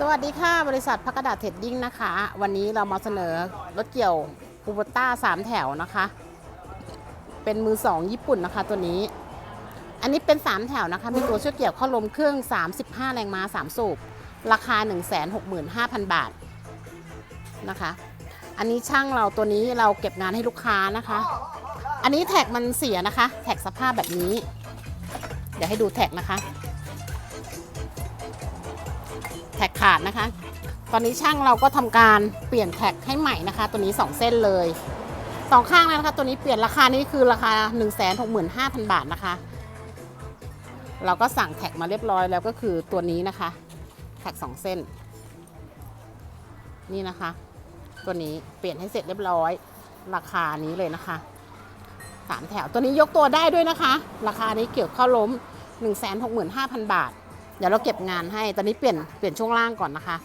สวัสดีค่ะ บริษัทพักกระดาษเทรดดิ้งนะคะ วันนี้เรามาเสนอรถเกี่ยวคูบต้าสามแถวนะคะ เป็นมือสองญี่ปุ่นนะคะตัวนี้ อันนี้เป็น3แถวนะคะ มีตัวช่วยเกี่ยวข้อลมเครื่อง 35 แรงม้า 3 สูบ ราคา 165,000 บาทนะคะ อันนี้ช่างเราตัวนี้เราเก็บงานให้ลูกค้านะคะ อันนี้แท็กมันเสียนะคะ แท็กสภาพแบบนี้ เดี๋ยวให้ดูแท็กนะคะ แท็กขาดนะคะ ตอนนี้ช่างเราก็ทำการเปลี่ยนแท็กให้ใหม่นะคะ ตัวนี้ 2 เส้นเลยสองข้างเลยนะคะ ตัวนี้เปลี่ยนราคานี้คือราคา 165,000 บาทนะคะ เราก็สั่งแท็กมาเรียบร้อยแล้วก็คือตัวนี้นะคะ แท็ก 2 เส้น นี่นะคะ ตัวนี้เปลี่ยนให้เสร็จเรียบร้อย ราคานี้เลยนะคะสามแถวตัวนี้ยกตัวได้ด้วยนะคะ ราคานี้เกี่ยวข้าล้ม 165,000 บาท เดี๋ยวเราเก็บงานให้ ตอนนี้เปลี่ยนเปลี่ยนช่วงล่างก่อนนะคะ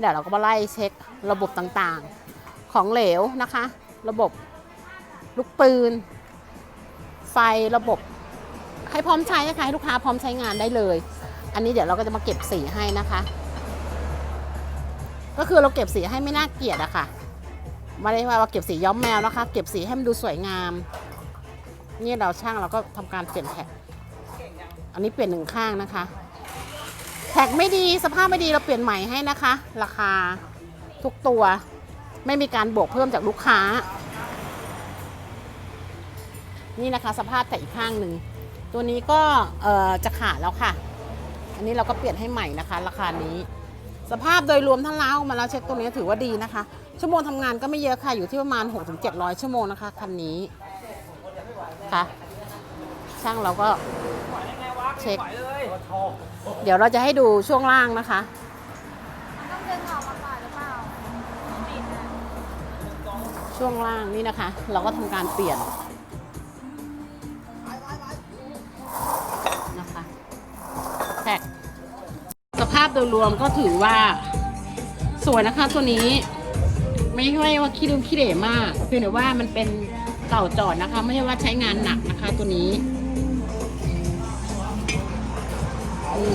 เดี๋ยวเราก็มาไล่เช็คระบบต่างๆ ของเหลวนะคะ ระบบลูกปืน ไฟระบบให้พร้อมใช้นะคะให้ลูกค้าพร้อมใช้งานได้เลย อันนี้เดี๋ยวเราก็จะมาเก็บสีให้นะคะ ก็คือเราเก็บสีให้ไม่น่าเกลียดอะค่ะไม่ได้ว่าเก็บสีย้อมแมวนะคะ เก็บสีให้มันดูสวยงาม นี่เราช่างเราก็ทำการเปลี่ยนแท็กอันนี้เปลี่ยนหนึ่งข้างนะคะ แท็กไม่ดีสภาพไม่ดีเราเปลี่ยนใหม่ให้นะคะ ราคาทุกตัวไม่มีการบวกเพิ่มจากลูกค้า นี่นะคะสภาพแต่อีกข้างหนึ่ง ตัวนี้ก็จะขาดแล้วค่ะ อันนี้เราก็เปลี่ยนให้ใหม่นะคะ ราคานี้ สภาพโดยรวมทั้งเล้ามาแล้วเช็คตัวนี้ถือว่าดีนะคะ ชั่วโมงทำงานก็ไม่เยอะค่ะ อยู่ที่ประมาณ 6-700 ชั่วโมงนะคะคันนี้ค่ะช่างเราก็ เช็ค เดี๋ยวเราจะให้ดูช่วงล่างนะคะ ต้องเดินออกมาก่อนหรือเปล่าปิดอะช่วงล่างนี่นะคะ เราก็ทำการเปลี่ยนนะคะแท็กสภาพโดยรวมก็ถือว่าสวยนะคะตัวนี้ ไม่ใช่ว่าขี้ริ้วขี้เหร่มากเพียงแต่ว่ามันเป็นเก่าจอดนะคะ ไม่ใช่ว่าใช้งานหนักนะคะตัวนี้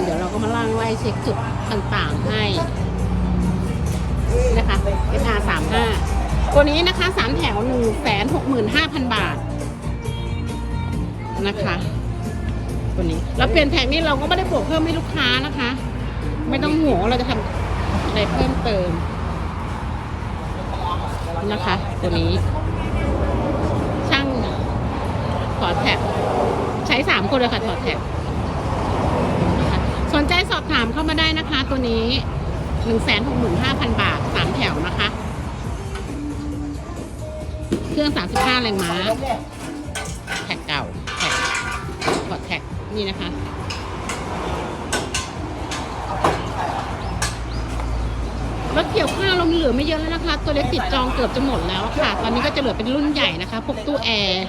เดี๋ยวเราก็มาล่างไล่เช็คจุดต่างๆให้นะคะ SR 3 5ตัวนี้นะคะสามแถว1 6 5 0 0 0บาทนะคะ ตัวนี้เราเปลี่ยนแท็กนี้เราก็ไม่ได้บวกเพิ่มให้ลูกค้านะคะ ไม่ต้องห่วงเราจะทำอะไรเพิ่มเติมนะคะ ตัวนี้ ช่างถอดแท็กใช้สามคนเลยค่ะถอดแท็กนะคะสนใจสอบถามเข้ามาได้นะคะตัวนี้หนึ่งแสนหกหมื่นห้าพันบาทสามแถวนะคะ เครื่องสามสิบห้าแรงม้า แท็กเก่า แท็กถอดแท็กนี่นะคะ รถเกี่ยวข้าวเรามีเหลือไม่เยอะแล้วนะคะ ตัวเล็กติดจองเกือบจะหมดแล้วค่ะ ตอนนี้ก็จะเหลือเป็นรุ่นใหญ่นะคะ พวกตู้แอร์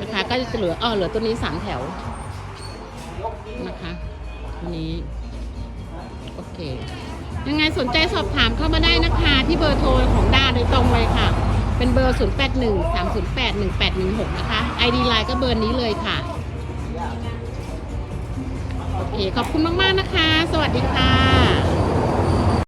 นะคะก็จะเหลืออ๋อเหลือตัวนี้สามแถวนะคะตัวนี้ โอเค ยังไงสนใจสอบถามเข้ามาได้นะคะ ที่เบอร์โทรของดาโดยตรงเลยค่ะ เป็นเบอร์ 0 8 1 3 0 8 1 8 1 6 นะคะ ID ไลน์ก็เบอร์นี้เลยค่ะ โอเค ขอบคุณมาก ๆ นะคะ สวัสดีค่ะ